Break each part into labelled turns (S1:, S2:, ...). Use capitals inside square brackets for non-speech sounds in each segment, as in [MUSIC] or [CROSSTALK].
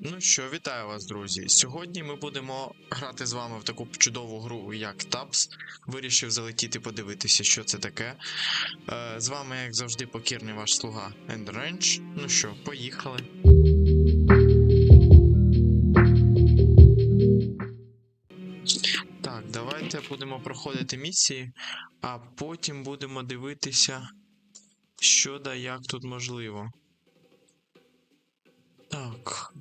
S1: Ну що, вітаю вас, друзі. Сьогодні ми будемо грати з вами в таку чудову гру, як Tabs. Вирішив залетіти подивитися, що це таке. Е, з вами, як завжди, покірний ваш слуга Endrange. Ну що, поїхали. Так, давайте будемо проходити місії, а потім будемо дивитися, що да як тут можливо. Так.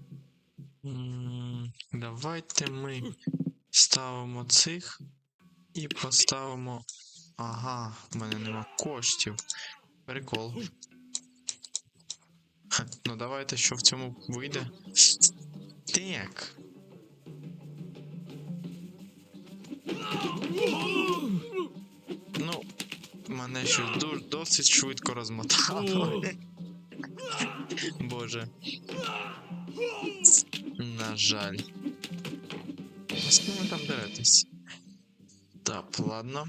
S1: Давайте ми ставимо цих і поставимо. Ага, в мене нема коштів. Прикол. Ха, Ну давайте що в цьому вийде. Так. Ну, мене ще досить швидко розмотало. Боже. На жаль. З ким ви там деретесь? Так, ладно.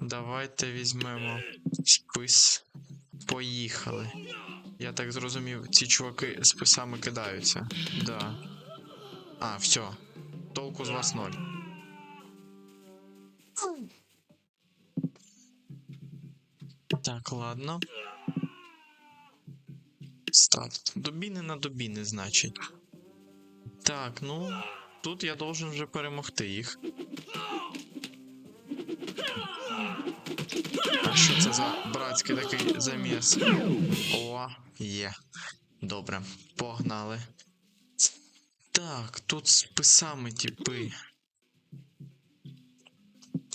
S1: Давайте візьмемо спис. Поїхали. Я так зрозумів, ці чуваки списами кидаються. Да. А, все. Толку з вас ноль. Так, ладно. Старт. Добіни на добіни, значить. Так, ну. Тут я должен вже перемогти їх. А що це за братський такий заміс? О, є. Добре, погнали. Так, тут з писами типи.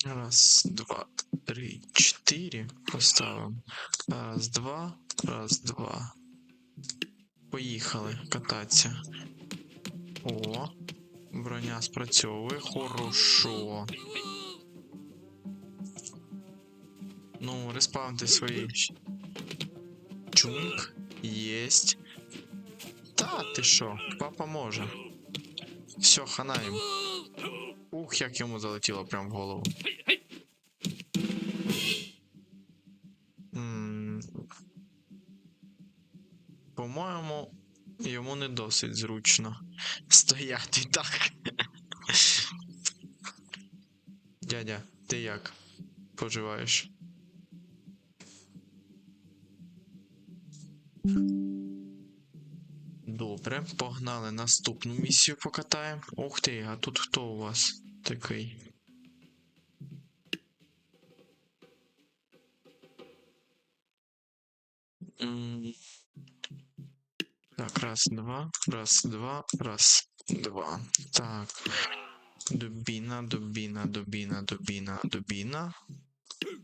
S1: Раз, два, три, чотири. Поставимо. Раз, два, раз, два. Поїхали кататися. О, броня спрацьовує. Хорошо. Ну, респаунти свої. Чунк. Єсть. Та ти що? Папа може. Все, хана їм. Ух, як йому залетіло прям в голову. По-моєму, йому не досить зручно стояти так. Дядя, ти як поживаєш? Добре, погнали наступну місію покатаємо. Ух ти, а тут хто у вас такий? Так, раз, два, раз, два, раз, два. Так. Дубіна, дубіна, дубіна, дубіна, дубіна.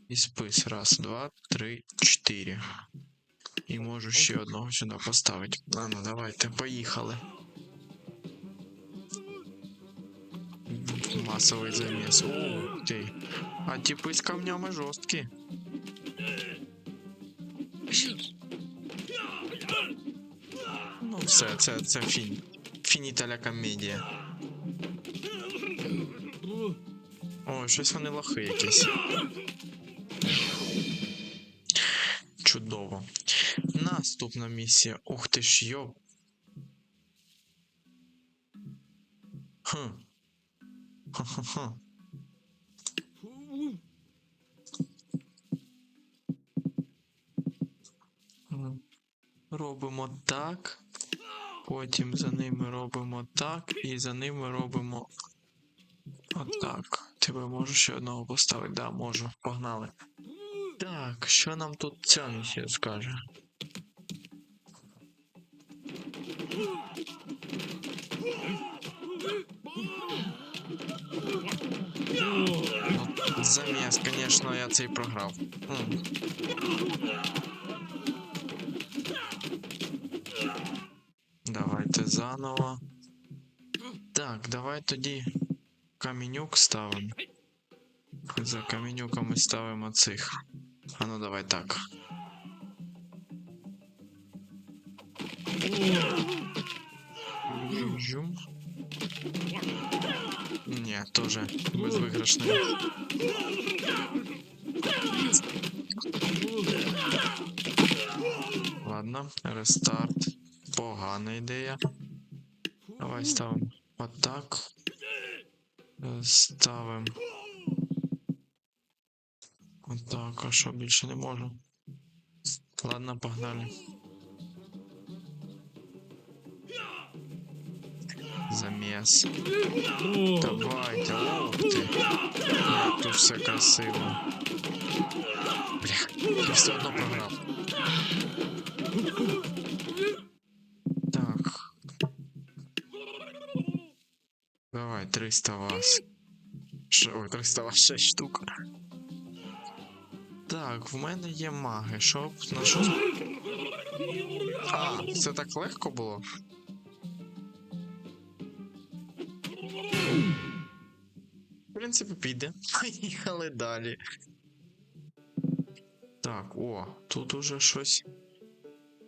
S1: І спис. Раз, два, три, чотири. І можу ще одного сюди поставити. Ну давайте, поїхали. Масовий заміс. Ух ти. А типи з камнями жорсткі. Все, це, це фін. Фініталя комедія. О, щось вони лохи якісь. Чудово. Наступна місія. Ух ти ж йоп. Хм. Ха-ха-ха. Робимо так. Потім за ними робимо так. І за ними робимо отак. Тебе можу ще одного поставити? Да, можу. Погнали. Так, що нам тут ця місія скаже? Заміс, звісно, я цей програв. Давайте заново. Так, давай тоді каменюк ставимо. За каменюками ставимо цих. А ну давай так. Жум. Ні, тоже безвиграшний. Ладно, рестарт. Погана ідея. Давай ставимо отак. Е, Ставимо. Отак, а що більше не можу. Ладно, погнали. Замес. Давайте, ти. Як тут все красиво. Бля, я все одно програв. 300 вас. Ш... Ой, 300 вас 6 штук. Так, в мене є маги. Що на що? А, це так легко було? В принципі, піде. [LAUGHS] Поїхали далі. Так, о, тут уже щось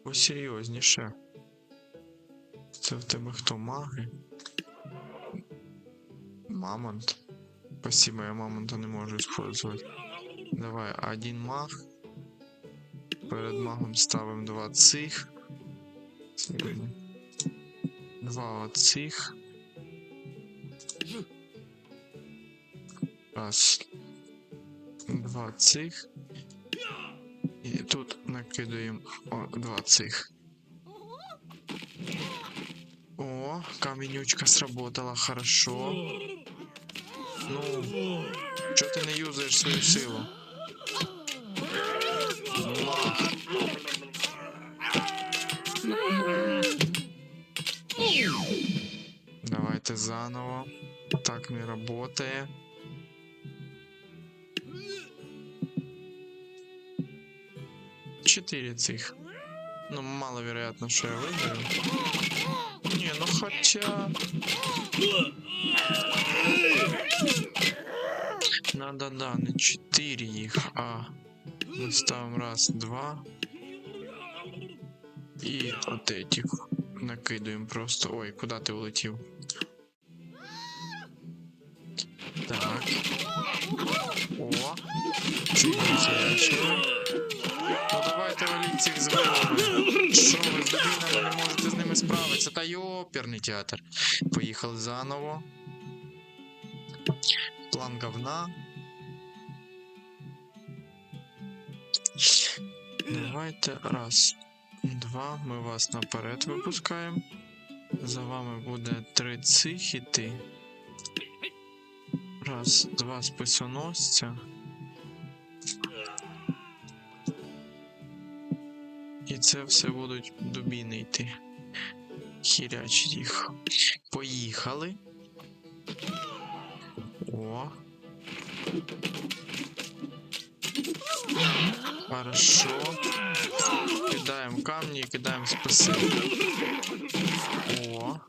S1: посерйозніше. Це в тебе хто маги? Мамонт. Спасибо, я мамонта не можу использовать. Давай, один маг. Перед магом ставимо два цих. Два оцих. Раз. Два цих. І тут накидаємо два цих. О, каменючка сработала хорошо. Ну, чого ти не юзаєш свою силу? Давайте заново. Так не работає. Четыре цих. Ну, маловероятно, що я виграю. Не, ну хотя... Надо, да, не 4 їх, а ми ставимо раз, два. І от этих накидуємо просто. Ой, куди ти улетів? Так. О! Ці відсячили. Давайте з. Що ви з дубінами не можете з ними справитися? Та йоперний театр. Поїхали заново. План говна. Давайте раз, два. Ми вас наперед випускаємо. За вами буде три цих іти. Раз, два списоносця. І це все будуть дубіни йти. Хірячить їх. Поїхали. О. Хорошо. Кидаем камни и кидаем списи. О.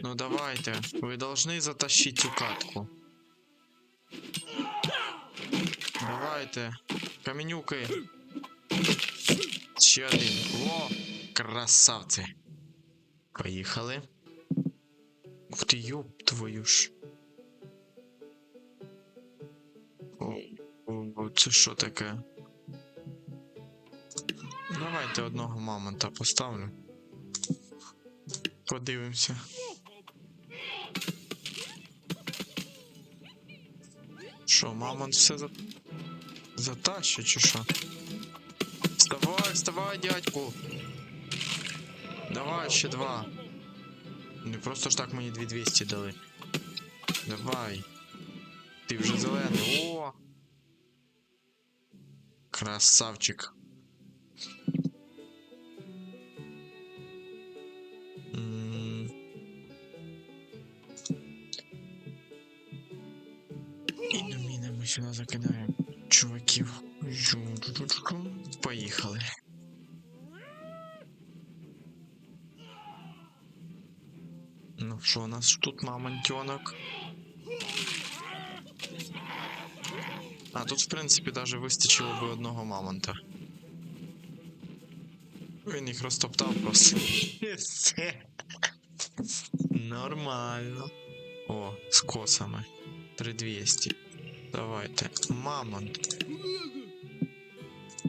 S1: Ну давайте. Вы должны затащить эту катку. Давайте. Каменюки. Ще один. О! Красавці. Поїхали. Ух ти, ёб твою ж. О, це що таке? Давайте одного мамонта поставлю. Подивимося. Що, мамонт все за... затащить чи що? Вставай, вставай, дядьку! Давай, ще два. Не просто ж так мені 2200 дали. Давай. Ти вже зелений. О! Красавчик. І на міни ми сюди закидаємо чуваків. Поїхали. Ну що у нас тут мамонтенок? А, тут, в принципі, даже вистачило би одного мамонта. Він їх розтоптав просто. Все. Нормально. О, з косами. 3200. Давайте. Мамонт.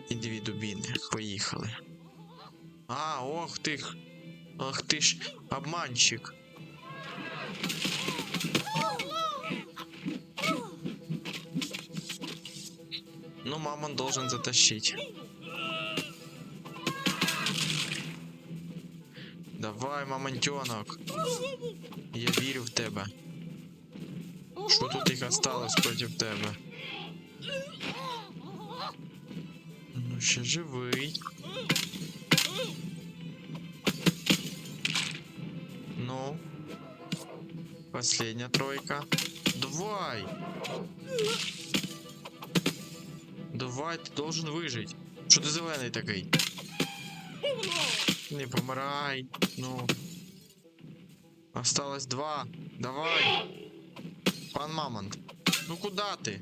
S1: І дві дубіни. Поїхали. А, ох ти. Ах ти ж обманщик. Ну, мамон должен затащить. Давай, мамонтенок. Я вірю в тебе. Що тут їх осталось проти тебе? Ну, ще живий. Ну. Последняя тройка. Давай! Давай, ти должен вижити. Що ти зелений такий? Не помирай. Ну. Осталось два. Давай. Пан Мамонт. Ну куда ти?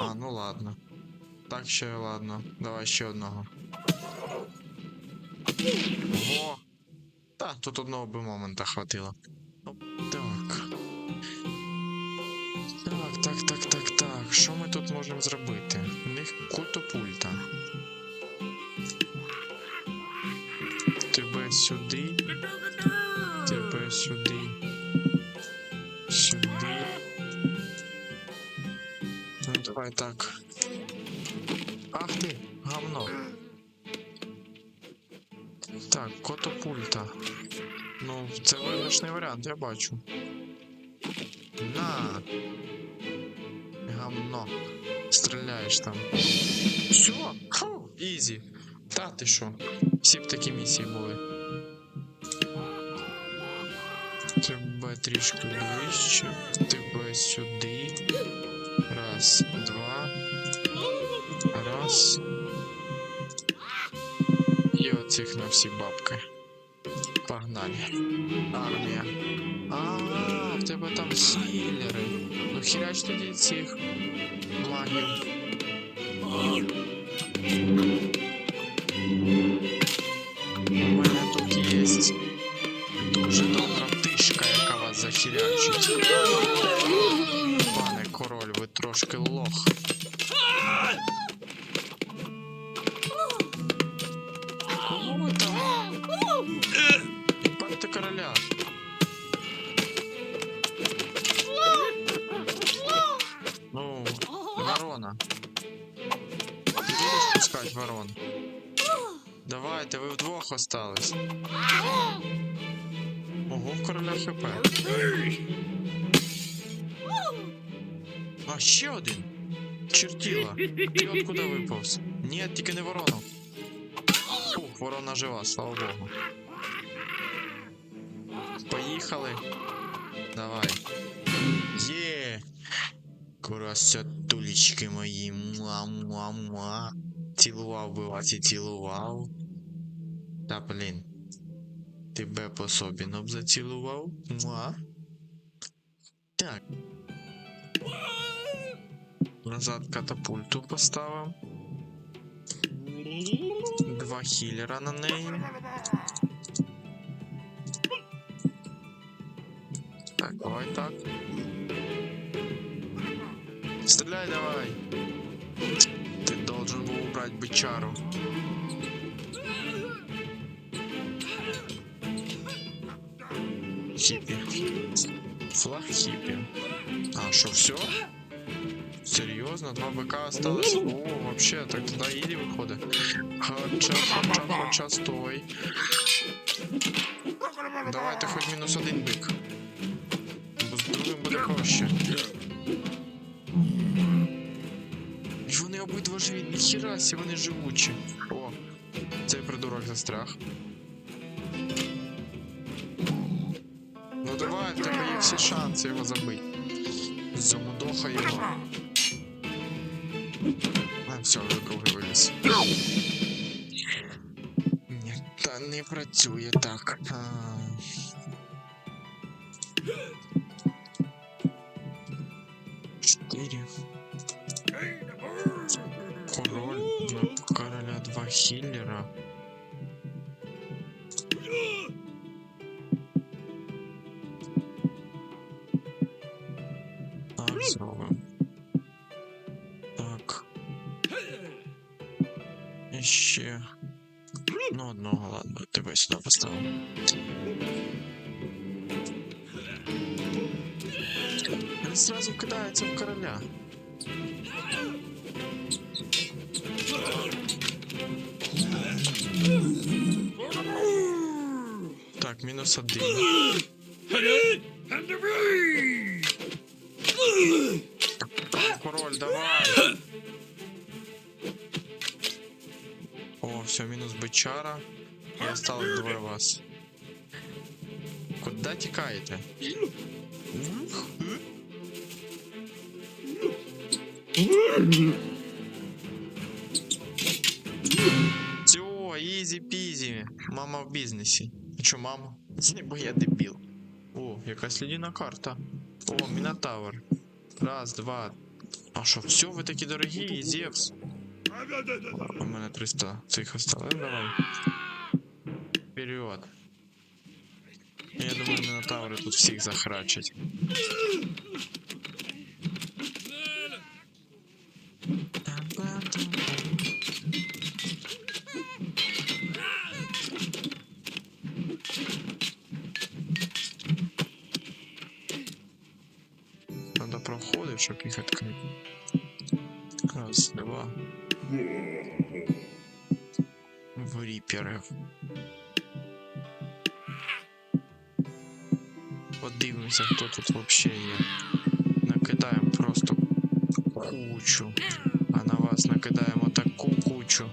S1: А, ну ладно. Так ще ладно. Давай ще одного. Во. Та, тут одного би момента хватило. Так. Так, так, так, так, так. Що ми тут можемо зробити? У них кутопульта. Тебе сюди. Тебе. Сюди. Давай так. Ах ти, гавно. Так, котопульта. Ну, це виграшний варіант, я бачу. На. Гамно. Стріляєш там. Все? Ху, ізі. Та ти що? Всі б такі місії були. Тебе трішки ближче. Тебе сюди. Раз, два. Раз. І оцих на всі бабки. Погнали. Армія. А, в тебе там хілери. Ну хірач тоді цих магів. Хп. А, ще один. Чертіла. Ти откуда виповз? Ні, тільки не ворону. Ух, ворона жива, слава богу. Поїхали. Давай. Є. Красотулечки мої. Муа-муа-муа. Цілував би вас і цілував. Та блін Тебе по собі ну б зацілував. Муа. Так. Назад катапульту поставив. Два хілера на неї. Так, давай так. Стреляй давай. Ты должен был убрать бычару. Хиппи. Флаг хиппи. А, что, все? Серьезно? Два быка осталось? О, вообще, так тогда Ири выходит. Хоча, хоча, хоча, стой. Давайте хоч мінус один бик. Бо з другим буде проще. І вони обидва живі, ніхіра вони живучі. О, цей придурок застряг. Давай, в тебе є всі шанси його забити. Замудоха його. А, все, вже другий виліз. Ні, та не працює так. А... Чотири. Король на короля два хиллера. Він зразу кидається в короля. Так, мінус один. Король, давай. О, все, мінус бичара. І осталось двоє вас. Куда тікаєте? Все, ізі пізі. Мама в бізнесі. А чо, мама? [LAUGHS] Ні, бо я дебіл. О, якась лідіна карта. О, Мінотавр. Раз, два. А що, все, ви такі дорогі, Зевс? У мене 300 цих осталось. Ну, Давай. Вперед. Я думаю, Мінотаври тут всіх захрачать. Щоб їх відкрити. Раз, два. В ріперів. Подивимося, хто тут вообще є. Накидаємо просто кучу. А на вас накидаємо таку кучу.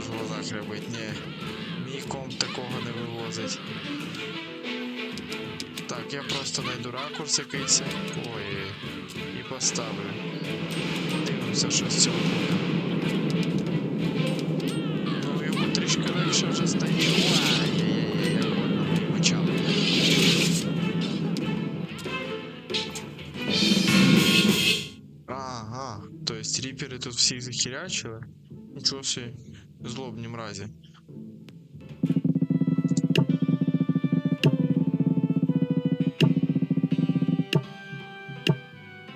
S1: Аж в глазах. Ні. Мій комп такого не вивозить. Так, я просто найду ракурс якийсь. Ой. І поставлю. Дивимося, що з цього буде. Ну, йому трішки легше вже стає. Ай-яй-яй, як больно мені. Ага, то есть ріперы тут всіх захерячили? Нічого собі, злобні мразі.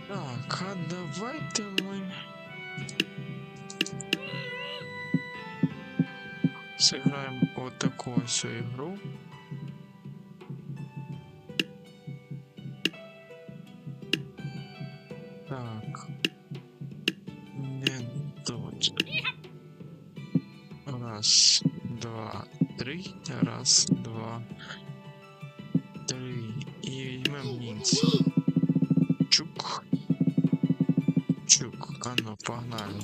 S1: Так, а давайте ми... Сыграем вот такую всю игру. Так. Раз, два, три. І візьмем німці. Чук. Чук. А ну, погнали.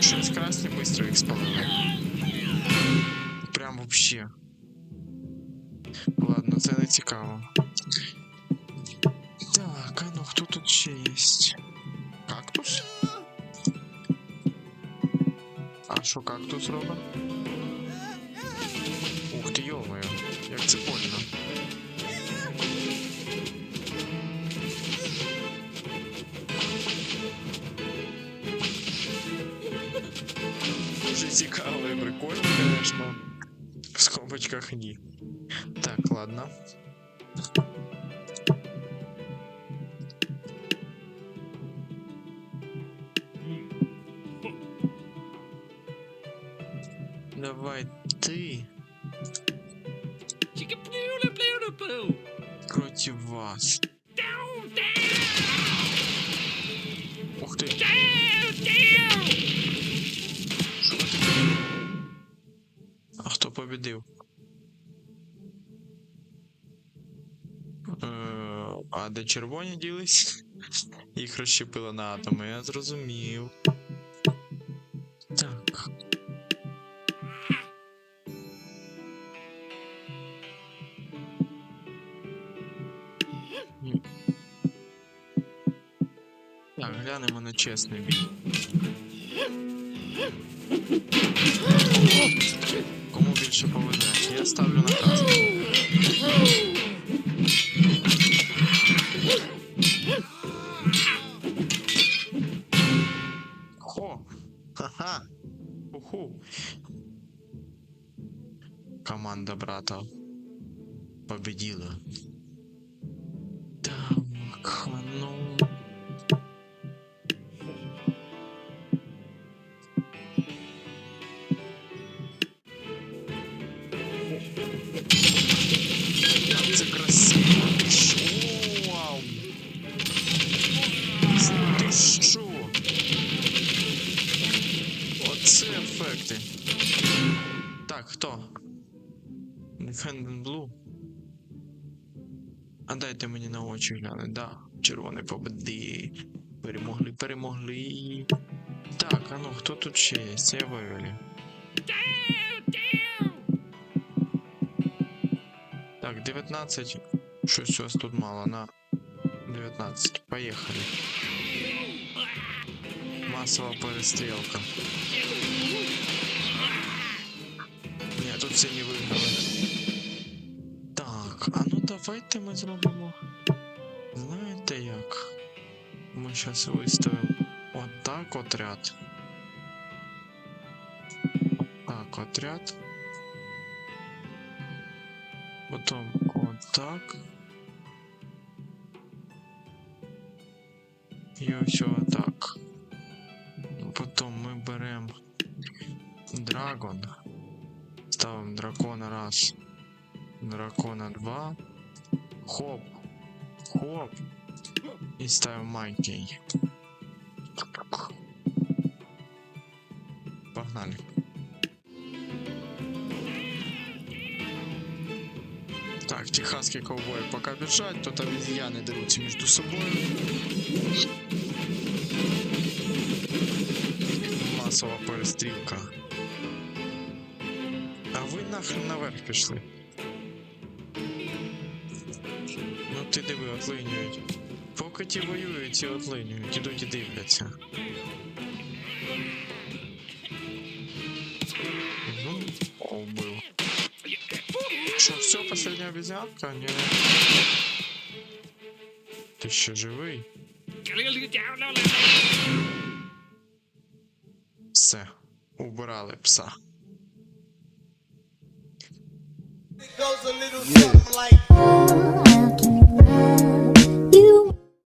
S1: Щось красний быстро їх спалили. Прям вообще. Ладно, це не цікаво. що кактус робить? Ух ти йомою, як це больно. Дуже цікаво і прикольно, конечно. В скобочках ні. Так, ладно. Давай ты против вас. Ух ты. А хто победив? Е, А де червоні ділись? Їх розщепило на атоми, я зрозумів. Глянемо на чесний бій. Кому більше повезе? Я ставлю на ефекти. Так, хто? Defendant Blue? А дайте мені на очі глянути. Да, червоний победи. Перемогли, перемогли. Так, а ну хто тут ще є? Це я. Так, 19. Щось у вас тут мало на 19. Поехали. Массовая перестрелка. Ні, тут це не виграли. Так, а ну давайте ми зробимо. Знаєте як? Ми зараз виставимо отак отряд. Так, отряд. Потім отак. І ось отак. Потім ми беремо драгон. Ставимо дракона раз. Дракона два. Хоп. Хоп. І ставимо майкій. Погнали. Так, техасские ковбои пока бежать, тут обезьяны дерутся между собой. Масова перестрілка. Нахрен наверх пішли. Ну ти диви, отлинюють. Поки ті воюють, ті отлинюють, ідуть і дивляться. Ну, о, вбив. Що, все, последня обезьянка? Ні. Ти ще живий? Все. Убирали пса.
S2: goes a little yeah. something like.